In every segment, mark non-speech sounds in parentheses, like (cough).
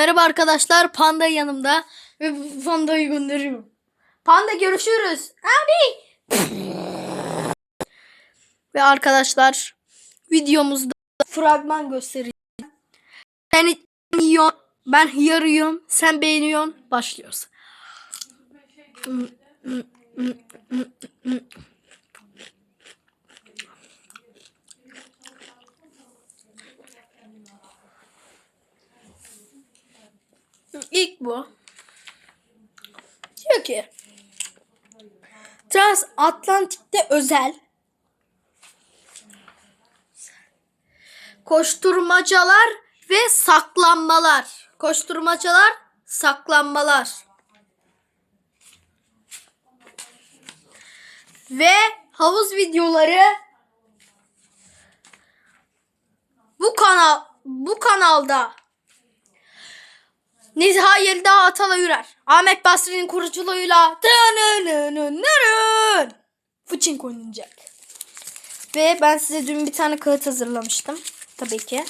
Merhaba arkadaşlar. Panda yanımda. Ve pandayı gönderiyorum. Panda görüşürüz. Abi. (laughs) Ve arkadaşlar videomuzda fragman göstereceğim. Sen yiyorsun. Ben yarıyorum. Sen beğeniyorsun. Başlıyoruz. İlk bu. Diyor ki Transatlantik'te özel koşturmacalar ve saklanmalar. Koşturmacalar, saklanmalar. Ve havuz videoları bu kanal bu kanalda Nezha Yelda Atala Yürer. Ahmet Basri'nin kuruculuğuyla Fıçın oynayacak. Ve ben size dün bir tane kağıt hazırlamıştım. Tabii ki.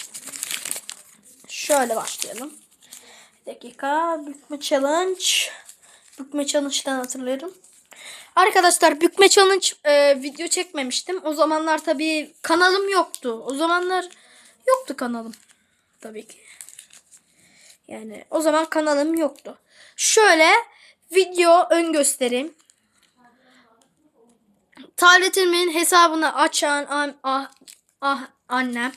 Şöyle başlayalım. Bir dakika. Bükme challenge. Bükme challenge'dan hatırlıyorum. Arkadaşlar bükme challenge e, video çekmemiştim. O zamanlar tabii kanalım yoktu. O zamanlar yoktu kanalım. Tabii ki. Yani o zaman kanalım yoktu. Şöyle video ön göstereyim. Tabletimin hesabını açan ah, ah, annem